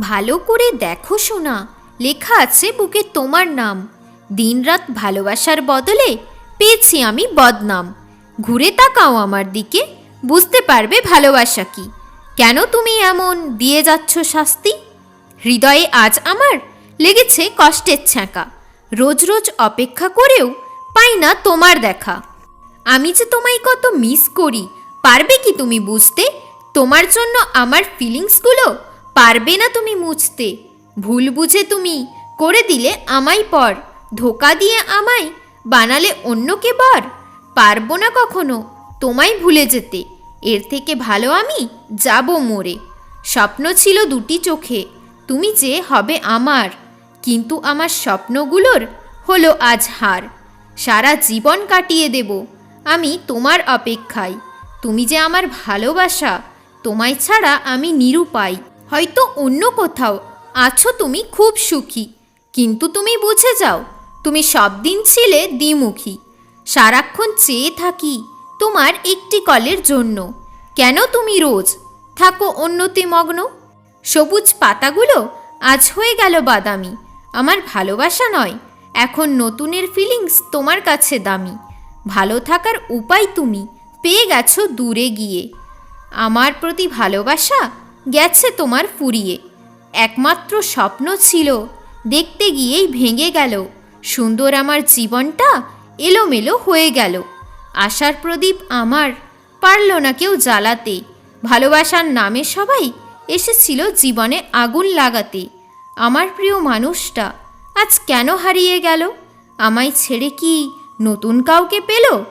ভালো করে দেখো শোনা লেখা আছে বুকে তোমার নাম। দিনরাত ভালোবাসার বদলে পেয়েছি আমি বদনাম। ঘুরে তাকাও আমার দিকে, বুঝতে পারবে ভালোবাসা কি। কেন তুমি এমন দিয়ে যাচ্ছ শাস্তি? হৃদয়ে আজ আমার লেগেছে কষ্টের ছ্যাঁকা। রোজ রোজ অপেক্ষা করেও পাই না তোমার দেখা। আমি যে তোমায় কত মিস করি, পারবে কি তুমি বুঝতে? তোমার জন্য আমার ফিলিংসগুলো পারবে না তুমি মুছতে। ভুল বুঝে তুমি। করে দিলে আমায় পর। ধোকা দিয়ে আমায়, বানালে অন্যকে বর। পারব না কখনো তোমায় ভুলে যেতে। এর থেকে ভালো আমি যাব মোরে স্বপ্ন ছিল দুটি চোখে। তুমি যে হবে আমার। কিন্তু আমার স্বপ্নগুলোর হলো আজ হার। সারা জীবন কাটিয়ে দেব আমি তোমার অপেক্ষায়। তুমি যে আমার ভালোবাসা, তোমায় ছাড়া আমি নিরুপায়। হয়তো অন্য কোথাও আছো তুমি খুব সুখী। কিন্তু তুমি বুঝে যাও, তুমি সব দিন ছিলে দ্বিমুখী। সারাক্ষণ চেয়ে থাকি তোমার একটি কলের জন্য। কেন তুমি রোজ থাকো অন্যতে মগ্ন? সবুজ পাতাগুলো আজ হয়ে গেল বাদামি। আমার ভালোবাসা নয়, এখন নতুনের ফিলিংস তোমার কাছে দামি। ভালো থাকার উপায় তুমি পেয়ে গেছো দূরে গিয়ে। আমার প্রতি ভালোবাসা গেছে তোমার ফুরিয়ে। একমাত্র স্বপ্ন ছিল দেখতে গিয়েই ভেঙে গেল। সুন্দর আমার জীবনটা এলোমেলো হয়ে গেল। আশার প্রদীপ আমার পারল না কেউ জ্বালাতে। ভালোবাসার নামে সবাই এসেছিল জীবনে আগুন লাগাতে। আমার প্রিয় মানুষটা আজ কেন হারিয়ে গেল? আমায় ছেড়ে কি নতুন কাউকে পেল?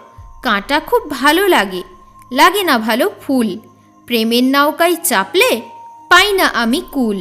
কাঁটা খুব ভালো লাগে। লাগে না ভালো ফুল। প্রেমের নৌকায় চাপলে পাই না আমি কুল।